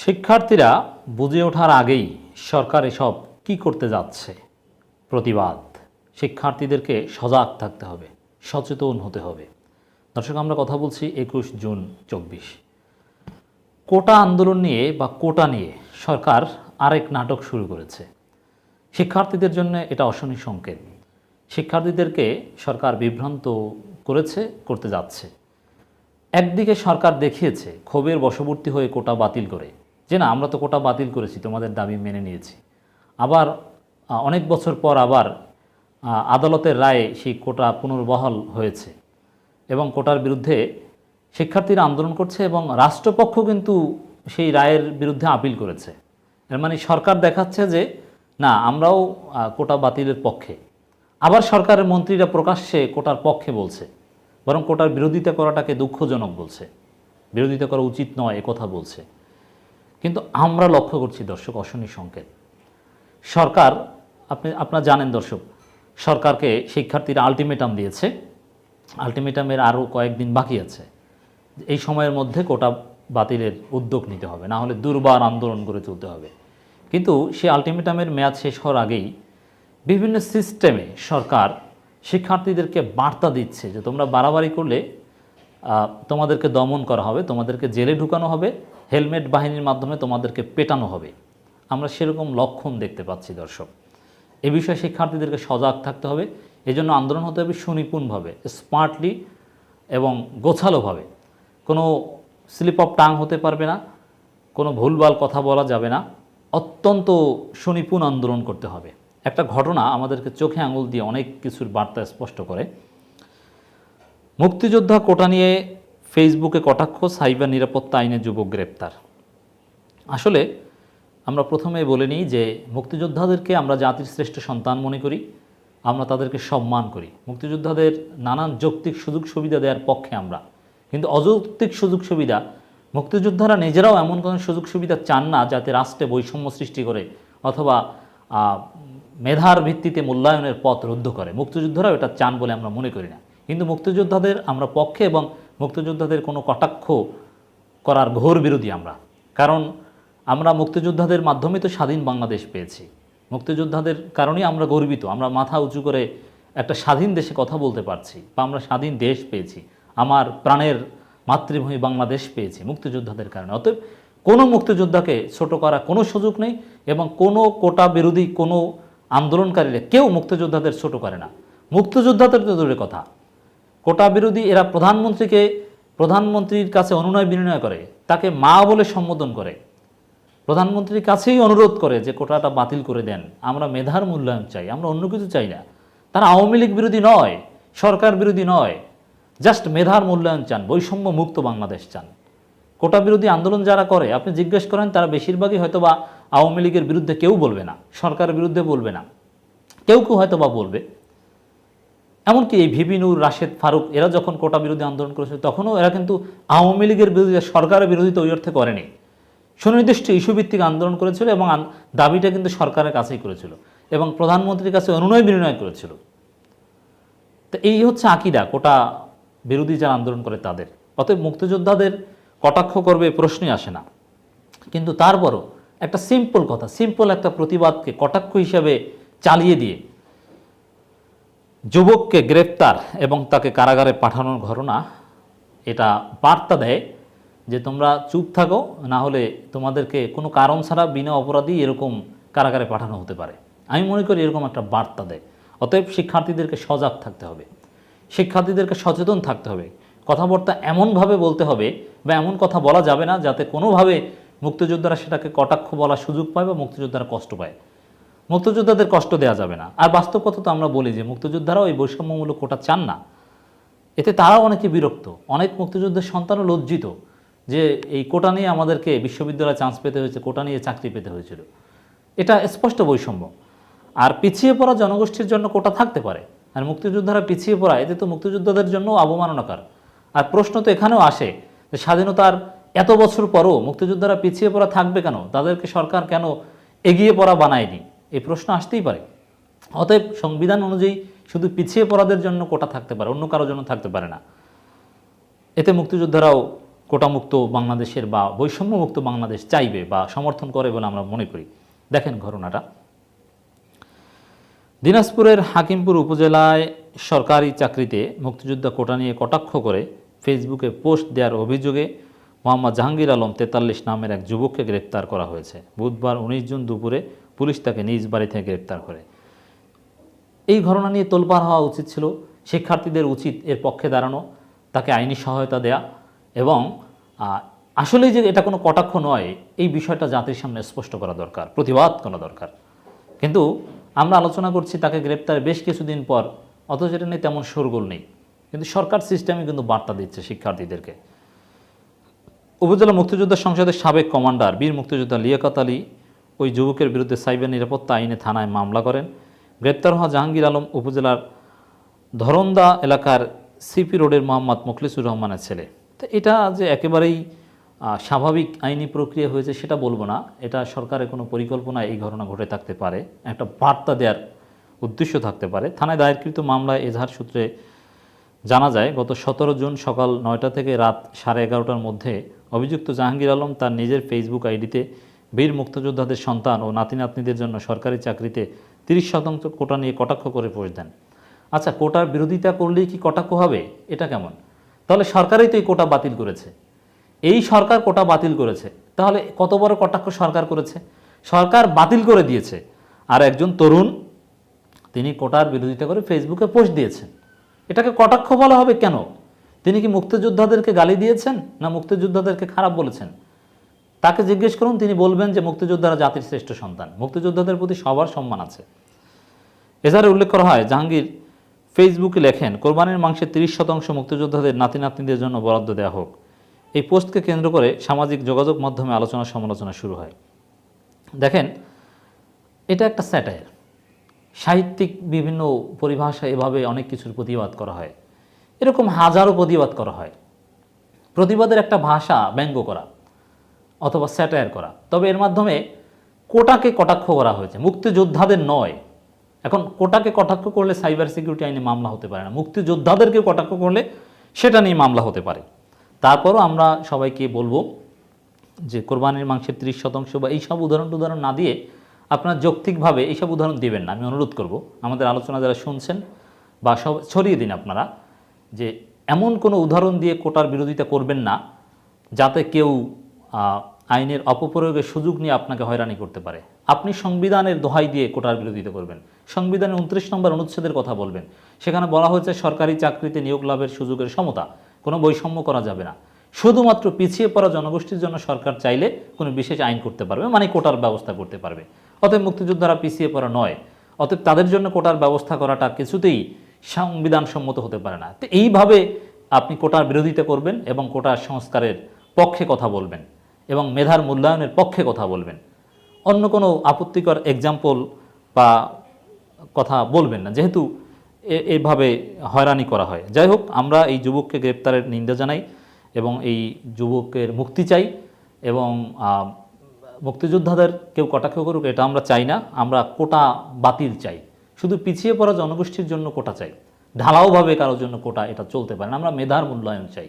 শিক্ষার্থীরা বুঝে ওঠার আগেই সরকার এসব কি করতে যাচ্ছে? প্রতিবাদ। শিক্ষার্থীদেরকে সজাগ থাকতে হবে, সচেতন হতে হবে। দর্শক, আমরা কথা বলছি একুশ জুন চব্বিশ। কোটা আন্দোলন নিয়ে বা কোটা নিয়ে সরকার আরেক নাটক শুরু করেছে। শিক্ষার্থীদের জন্য এটা অশনি সংকেত। শিক্ষার্থীদেরকে সরকার বিভ্রান্ত করেছে, করতে যাচ্ছে। একদিকে সরকার দেখিয়েছে ক্ষোভের বশবর্তী হয়ে কোটা বাতিল করে যে না, আমরা তো কোটা বাতিল করেছি, তোমাদের দাবি মেনে নিয়েছি। আবার অনেক বছর পর আবার আদালতের রায়ে সেই কোটা পুনর্বহাল হয়েছে এবং কোটার বিরুদ্ধে শিক্ষার্থীরা আন্দোলন করছে এবং রাষ্ট্রপক্ষ কিন্তু সেই রায়ের বিরুদ্ধে আপিল করেছে। এর মানে সরকার দেখাচ্ছে যে, না, আমরাও কোটা বাতিলের পক্ষে। আবার সরকারের মন্ত্রীরা প্রকাশ্যে কোটার পক্ষে বলছে, বরং কোটার বিরোধিতা করাটাকে দুঃখজনক বলছে। বিরোধিতা করা উচিত নয় কথা বলছে। কিন্তু আমরা লক্ষ্য করছি, দর্শক, অশনি সংকেত। সরকার, আপনি, আপনারা জানেন দর্শক, সরকারকে শিক্ষার্থীরা আলটিমেটাম দিয়েছে। আলটিমেটামের আরও কয়েকদিন বাকি আছে। এই সময়ের মধ্যে কোটা বাতিলের উদ্যোগ নিতে হবে, না হলে দুর্বার আন্দোলন করে চলতে হবে। কিন্তু সেই আলটিমেটামের মেয়াদ শেষ হওয়ার আগেই বিভিন্ন সিস্টেমে সরকার শিক্ষার্থীদেরকে বার্তা দিচ্ছে যে তোমরা বাড়াবাড়ি করলে তোমাদেরকে দমন করা হবে, তোমাদেরকে জেলে ঢুকানো হবে, হেলমেট বাহিনীর মাধ্যমে তোমাদেরকে পেটানো হবে। আমরা সেরকম লক্ষণ দেখতে পাচ্ছি, দর্শক। এ বিষয়ে শিক্ষার্থীদেরকে সজাগ থাকতে হবে। এজন্য আন্দোলন হতে হবে সুনিপুণভাবে, স্মার্টলি এবং গোছালোভাবে। কোনো স্লিপ অফ টাং হতে পারবে না, কোনো ভুলভাল কথা বলা যাবে না। অত্যন্ত সুনিপুণ আন্দোলন করতে হবে। একটা ঘটনা আমাদেরকে চোখে আঙুল দিয়ে অনেক কিছুর বার্তা স্পষ্ট করে। মুক্তিযোদ্ধা কোটা নিয়ে ফেসবুকে কটাক্ষ, সাইবার নিরাপত্তা আইনে যুবক গ্রেপ্তার। আসলে আমরা প্রথমে বলে নিই যে মুক্তিযোদ্ধাদেরকে আমরা জাতির শ্রেষ্ঠ সন্তান মনে করি, আমরা তাদেরকে সম্মান করি। মুক্তিযোদ্ধাদের নানান যৌক্তিক সুযোগ সুবিধা দেওয়ার পক্ষে আমরা। কিন্তু অযৌক্তিক সুযোগ সুবিধা, মুক্তিযোদ্ধারা নিজেরাও এমন কোনো সুযোগ সুবিধা চান না যাতে রাষ্ট্রে বৈষম্য সৃষ্টি করে অথবা মেধার ভিত্তিতে মূল্যায়নের পথ রুদ্ধ করে। মুক্তিযোদ্ধারাও এটা চান বলে আমরা মনে করি না। কিন্তু মুক্তিযোদ্ধাদের আমরা পক্ষে এবং মুক্তিযোদ্ধাদের কোনো কটাক্ষ করার ঘোর বিরোধী আমরা। কারণ আমরা মুক্তিযোদ্ধাদের মাধ্যমে তো স্বাধীন বাংলাদেশ পেয়েছি। মুক্তিযোদ্ধাদের কারণেই আমরা গর্বিত। আমরা মাথা উঁচু করে একটা স্বাধীন দেশে কথা বলতে পারছি বা আমরা স্বাধীন দেশ পেয়েছি। আমার প্রাণের মাতৃভূমি বাংলাদেশ পেয়েছি মুক্তিযোদ্ধাদের কারণে। অতএব কোনো মুক্তিযোদ্ধাকে ছোট করা কোনো সুযোগ নেই এবং কোনো কোটা বিরোধী কোনো আন্দোলনকারীরা কেউ মুক্তিযোদ্ধাদের ছোট করে না। মুক্তিযোদ্ধাদের তো দূরের কথা। কোটা বিরোধী এরা প্রধানমন্ত্রীকে, প্রধানমন্ত্রীর কাছে অনুনয় বিনয় করে, তাকে মা বলে সম্বোধন করে। প্রধানমন্ত্রীর কাছেই অনুরোধ করে যে কোটাটা বাতিল করে দেন। আমরা মেধার মূল্যায়ন চাই, আমরা অন্য কিছু চাই না। তারা আওয়ামী লীগ বিরোধী নয়, সরকার বিরোধী নয়, জাস্ট মেধার মূল্যায়ন চান বৈষম্য মুক্ত বাংলাদেশ চান। কোটা বিরোধী আন্দোলন যারা করে, আপনি জিজ্ঞেস করেন, তারা বেশিরভাগই হয়তো বা আওয়ামী লীগের বিরুদ্ধে কেউ বলবে না সরকারের বিরুদ্ধে বলবে না। কেউ কেউ হয়তো বা বলবে। এমনকি এই ভিপি নূর, রাশেদ ফারুক, এরা যখন কোটা বিরোধী আন্দোলন করেছে তখনও এরা কিন্তু আওয়ামী লীগের বিরোধী সরকারের বিরোধিতা ওই অর্থে করেনি। সুনির্দিষ্ট ইস্যু ভিত্তিক আন্দোলন করেছিল এবং দাবিটা কিন্তু সরকারের কাছেই করেছিল এবং প্রধানমন্ত্রীর কাছে অনুনয় বিনয় করেছিল। তো এই হচ্ছে আকিদা, কোটা বিরোধী যারা আন্দোলন করে তাদের। অতএব মুক্তিযোদ্ধাদের কটাক্ষ করবে প্রশ্নই আসে না। কিন্তু তারপরও একটা সিম্পল কথা সিম্পল একটা প্রতিবাদকে কটাক্ষ হিসাবে চালিয়ে দিয়ে যুবককে গ্রেপ্তার এবং তাকে কারাগারে পাঠানোর ঘটনা, এটা বার্তা দেয় যে তোমরা চুপ থাকো, না হলে তোমাদেরকে কোনো কারণ ছাড়া বিনা অপরাধী এরকম কারাগারে পাঠানো হতে পারে। আমি মনে করি এরকম একটা বার্তা দেয়। অতএব শিক্ষার্থীদেরকে সজাগ থাকতে হবে। শিক্ষার্থীদেরকে সচেতন থাকতে হবে। কথাবার্তা এমনভাবে বলতে হবে বা এমন কথা বলা যাবে না যাতে কোনোভাবে মুক্তিযোদ্ধারা সেটাকে কটাক্ষ বলার সুযোগ পায় বা মুক্তিযোদ্ধারা কষ্ট পায়। মুক্তিযোদ্ধাদের কষ্ট দেওয়া যাবে না। আর বাস্তব কথা তো আমরা বলি যে মুক্তিযোদ্ধারাও এই বৈষম্যমূলক কোটা চান না। এতে তারাও অনেকে বিরক্ত। অনেক মুক্তিযুদ্ধের সন্তানও লজ্জিত যে এই কোটা নিয়ে আমাদেরকে বিশ্ববিদ্যালয়ে চান্স পেতে হয়েছে, কোটা নিয়ে চাকরি পেতে হয়েছিল। এটা স্পষ্ট বৈষম্য। আর পিছিয়ে পড়া জনগোষ্ঠীর জন্য কোটা থাকতে পারে। আর মুক্তিযোদ্ধারা পিছিয়ে পড়া, এতে তো মুক্তিযোদ্ধাদের জন্য অবমাননাকর। আর প্রশ্ন তো এখানেও আসে যে স্বাধীনতার এত বছর পরও মুক্তিযোদ্ধারা পিছিয়ে পড়া থাকবে কেন? তাদেরকে সরকার কেন এগিয়ে পড়া বানায়নি? এই প্রশ্ন আসতেই পারে। অতএব সংবিধান অনুযায়ী শুধু পিছিয়ে পড়াদের জন্য কোটা থাকতে পারে, অন্য কারোর জন্য থাকতে পারে না। এতে মুক্তিযোদ্ধারাও কোটামুক্ত বাংলাদেশের বা বৈষম্যমুক্ত বাংলাদেশ চাইবে বা সমর্থন করে বলে আমরা মনে করি। দেখেন ঘটনাটা। দিনাজপুরের হাকিমপুর উপজেলায় সরকারি চাকরিতে মুক্তিযোদ্ধা কোটা নিয়ে কটাক্ষ করে ফেসবুকে পোস্ট দেওয়ার অভিযোগে মোহাম্মদ জাহাঙ্গীর আলম তেতাল্লিশ নামের এক যুবককে গ্রেপ্তার করা হয়েছে। বুধবার উনিশ জুন দুপুরে পুলিশ তাকে নিজ বাড়ি থেকে গ্রেপ্তার করে। এই ঘটনা নিয়ে তোলপাড় হওয়া উচিত ছিল। শিক্ষার্থীদের উচিত এর পক্ষে দাঁড়ানো তাকে আইনি সহায়তা দেয়া এবং আহ, আসলেই যে এটা কোনো কটাক্ষ নয় এই বিষয়টা জাতির সামনে স্পষ্ট করা দরকার প্রতিবাদ করা দরকার। কিন্তু আমরা আলোচনা করছি তাকে গ্রেপ্তারের বেশ কিছুদিন পর অথচ এটা নিয়ে তেমন শোরগোল নেই। কিন্তু সরকার সিস্টেমে কিন্তু বার্তা দিচ্ছে শিক্ষার্থীদেরকে। উপজেলা মুক্তিযোদ্ধা সংসদের সাবেক কমান্ডার বীর মুক্তিযোদ্ধা লিয়াকত আলী ওই যুবকের বিরুদ্ধে সাইবার নিরাপত্তা আইনে থানায় মামলা করেন। গ্রেপ্তার হওয়া জাহাঙ্গীর আলম উপজেলার ধরন্দা এলাকার সিপি রোডের মোহাম্মদ মুখলিসুর রহমানের ছেলে। তো এটা যে একেবারেই স্বাভাবিক আইনি প্রক্রিয়া হয়েছে সেটা বলব না। এটা সরকারের কোনো পরিকল্পনা এই ঘটনা ঘটে থাকতে পারে। একটা বার্তা দেওয়ার উদ্দেশ্য থাকতে পারে। থানায় দায়েরকৃত মামলায় এজাহার সূত্রে জানা যায়, গত সতেরো জুন সকাল নয়টা থেকে রাত সাড়ে এগারোটার মধ্যে অভিযুক্ত জাহাঙ্গীর আলম তার নিজের ফেসবুক আইডিতে বীর মুক্তিযোদ্ধাদের সন্তান ও নাতি নাতনিদের জন্য সরকারি চাকরিতে তিরিশ শতাংশ কোটা নিয়ে কটাক্ষ করে পোস্ট দেন। আচ্ছা কোটার বিরোধিতা করলেই কি কটাক্ষ হবে? এটা কেমন? তাহলে সরকারই তো এই কোটা বাতিল করেছে। এই সরকার কোটা বাতিল করেছে, তাহলে কত বড় কটাক্ষ সরকার করেছে? সরকার বাতিল করে দিয়েছে। আর একজন তরুণ, তিনি কোটার বিরোধিতা করে ফেসবুকে পোস্ট দিয়েছেন। এটাকে কটাক্ষ বলা হবে কেন? তিনি কি মুক্তিযোদ্ধাদেরকে গালি দিয়েছেন না মুক্তিযোদ্ধাদেরকে খারাপ বলেছেন? তাকে জিজ্ঞেস করুন, তিনি বলবেন যে মুক্তিযোদ্ধারা জাতির শ্রেষ্ঠ সন্তান। মুক্তিযোদ্ধাদের প্রতি সবার সম্মান আছে। এছাড়া উল্লেখ করা হয়, জাহাঙ্গীর ফেসবুকে লেখেন, কোরবানির মাংসের তিরিশ শতাংশ মুক্তিযোদ্ধাদের নাতি নাতনিদের জন্য বরাদ্দ দেওয়া হোক। এই পোস্টকে কেন্দ্র করে সামাজিক যোগাযোগ মাধ্যমে আলোচনা সমালোচনা শুরু হয়। দেখেন, এটা একটা স্যাটায়ার। সাহিত্যিক বিভিন্ন পরিভাষা এভাবে অনেক কিছুর প্রতিবাদ করা হয়। এরকম হাজারো প্রতিবাদ করা হয়। প্রতিবাদের একটা ভাষা ব্যঙ্গ করা। অথবা স্যাটায়ার করা। তবে এর মাধ্যমে কোটাকে কটাক্ষ করা হয়েছে। মুক্তিযোদ্ধাদের নয়। এখন কোটাকে কটাক্ষ করলে সাইবার সিকিউরিটি আইনে মামলা হতে পারে না। মুক্তিযোদ্ধাদেরকে কটাক্ষ করলে সেটা নিয়ে মামলা হতে পারে। তারপরও আমরা সবাইকে বলব যে কোরবানির মাংসের ত্রিশ শতাংশ বা এইসব উদাহরণ টুদাহরণ না দিয়ে আপনার যৌক্তিকভাবে এইসব উদাহরণ দিবেন না। আমি অনুরোধ করব, আমাদের আলোচনা যারা শুনছেন বা সব ছড়িয়ে দিন আপনারা, যে এমন কোনো উদাহরণ দিয়ে কোটার বিরোধিতা করবেন না, যাতে কেউ আইনের অপপ্রয়োগের সুযোগ নিয়ে আপনাকে হয়রানি করতে পারে। আপনি সংবিধানের দোহাই দিয়ে কোটার বিরোধিতা করবেন। সংবিধানের উনত্রিশ নম্বর অনুচ্ছেদের কথা বলবেন। সেখানে বলা হয়েছে সরকারি চাকরিতে নিয়োগ লাভের সুযোগের সমতা, কোনো বৈষম্য করা যাবে না। শুধুমাত্র পিছিয়ে পড়া জনগোষ্ঠীর জন্য সরকার চাইলে কোনো বিশেষ আইন করতে পারবে মানে কোটার ব্যবস্থা করতে পারবে। অতএব মুক্তিযোদ্ধারা পিছিয়ে পড়া নয়। অতএব তাদের জন্য কোটার ব্যবস্থা করাটা কিছুতেই সংবিধান সম্মত হতে পারে না। তো এইভাবে আপনি কোটার বিরোধিতা করবেন এবং কোটার সংস্কারের পক্ষে কথা বলবেন। এবং মেধার মূল্যায়নের পক্ষে কথা বলবেন। অন্য কোনো আপত্তিকর এক্সাম্পল বা কথা বলবেন না। যেহেতু এভাবে হয়রানি করা হয়। যাই হোক, আমরা এই যুবককে গ্রেপ্তারের নিন্দা জানাই এবং এই যুবকের মুক্তি চাই এবং মুক্তিযোদ্ধাদের কেউ কটাক্ষ করুক, এটা আমরা চাই না। আমরা কোটা বাতিল চাই। শুধু পিছিয়ে পড়া জনগোষ্ঠীর জন্য কোটা চাই। ঢালাওভাবে কারোর জন্য কোটা, এটা চলতে পারে না। আমরা মেধার মূল্যায়ন চাই।